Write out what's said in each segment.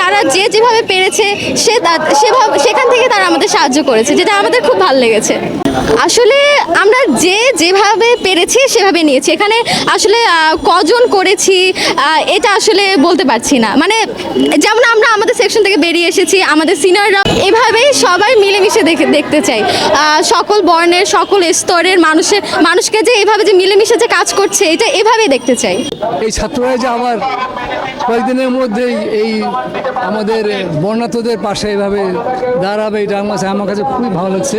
তারা যে যেভাবে পেরেছে, সে সেখান থেকে তারা আমাদের সাহায্য করেছে, যেটা আমাদের খুব ভালো লেগেছে। আসলে আমরা যে যেভাবে পেরেছি সেভাবে নিয়েছি। এখানে আসলে কজন করেছি এটা আসলে বলতে পারছি না। মানে যেমন আমরা আমাদের সেকশন থেকে বেরিয়ে এসেছি আমাদের সিনিয়ররা এভাবেই সবাই মিলেমিশে দেখে দেখতে চাই। সকল বর্ণের সকল স্তরের মানুষের মানুষকে যে এভাবে যে মিলেমিশে যে কাজ করছে এটা এভাবেই দেখতে চাই। এই ছাত্ররা যে আমার কয়েকদিনের মধ্যেই এই আমাদের বর্ণাত্মদের পাশে এভাবে দাঁড়াবে এটা আমার কাছে আমার কাছে খুবই ভালো লাগছে।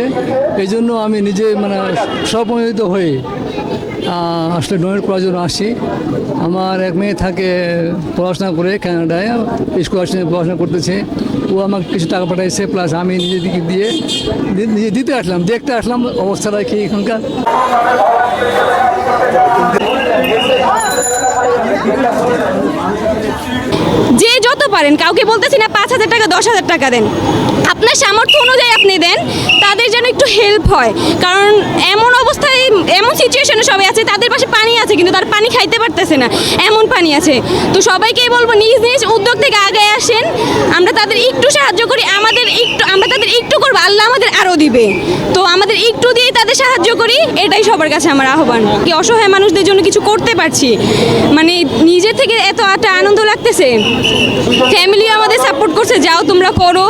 এই জন্য আমি নিজে মানে স্বপ্রণোদিত হয়ে আসলে ডোনেট করার জন্য আমার এক মেয়ে থাকে পড়াশোনা করে কানাডায় স্কলারশিপ পড়াশোনা করতেছে। ও আমাকে কিছু টাকা পাঠাইছে প্লাস আমি নিজে দিকে দিয়ে নিজে দিতে আসলাম। দেখতে আসলাম, অবস্থাটা কি এখানকার। যে যত পারেন, কাউকে বলতেছি না পাঁচ হাজার টাকা, দশ হাজার টাকা দেন। আপনার সামর্থ্য অনুযায়ী আপনি দেন, তাদের যেন একটু হেল্প হয়। কারণ এমন অবস্থায়, এমন সিচুয়েশনে সবাই আছে, তাদের পাশে কিন্তু তার পানি খাইতে পারতেছে না। এমন পানি আছে। তো সবাইকেই বলব, নিজ নিজ উদ্যোগ থেকে আগে আসেন। আমরা তাদের একটু সাহায্য করি, আমাদের একটু, আমরা তাদের একটু করব, আল্লাহ আমাদের আরও দিবে। তো আমাদের একটু দিয়েই তাদের সাহায্য করি, এটাই সবার কাছে আমার আহ্বান। কি অসহায় মানুষদের জন্য কিছু করতে পারছি? মানে নিজের থেকে এত একটা আনন্দ লাগতেছে। ফ্যামিলি আমাদের সাপোর্ট করছে, যাও তোমরা করো।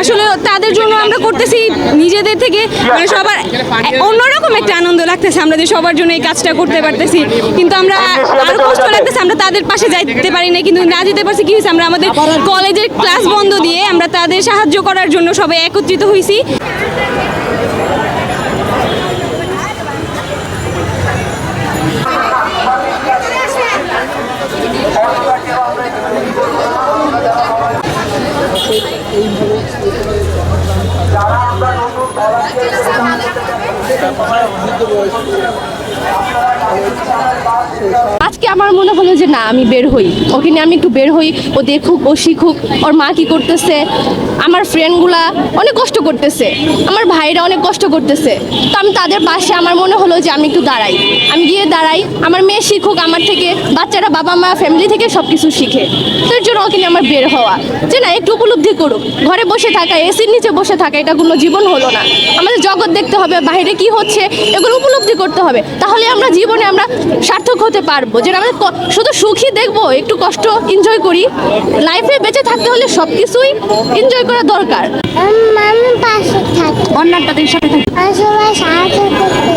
আসলে তাদের জন্য আমরা করতেছি নিজেদের থেকে। মানে সবার, অন্যরকম একটা আনন্দ লাগতেছে, আমরা যে সবার জন্য এই কাজটা করতে পারতেছি। কিন্তু আমরা আরও কষ্ট লাগতেছে আমরা তাদের পাশে যাইতে পারি না কিন্তু না যেতে পারছি কি হয়েছে? আমরা আমাদের কলেজের ক্লাস বন্ধ দিয়ে আমরা তাদের সাহায্য করার জন্য সবাই একত্রিত হয়েছি আজকে আমার মনে হলো যে না, আমি বের হই। ওকে নিয়ে আমি একটু বের হই, ও দেখুক, ও শিখুক, ওর মা কি করতেছে, আমার ফ্রেন্ডগুলা অনেক কষ্ট করতেছে, আমার ভাইরা অনেক কষ্ট করতেছে। তো আমি তাদের পাশে আমার মনে হলো যে আমি একটু দাঁড়াই। আমি গিয়ে দাঁড়াই, আমার মেয়ে শিখুক, আমার থেকে বাচ্চারা বাবা মা ফ্যামিলি থেকে সব কিছু শিখে। তো এর জন্য ওকে নিয়ে আমার বের হওয়া। যে না, একটু উপলব্ধি করুক। ঘরে বসে থাকা এসির নিচে বসে থাকা এটা কোনো জীবন হলো না। আমাদের জগৎ দেখতে হবে বাইরে কি হচ্ছে এগুলো উপলব্ধি করতে হবে। তাহলে আমরা জীবনে আমরা সার্থক হতে পারব। যেটা আমাদের শুধু সুখী দেখব একটু কষ্ট এনজয় করি। লাইফে বেঁচে থাকতে হলে সব কিছুই এনজয় করা দরকার। সাথে থাকি। সবাই সাহায্য করতে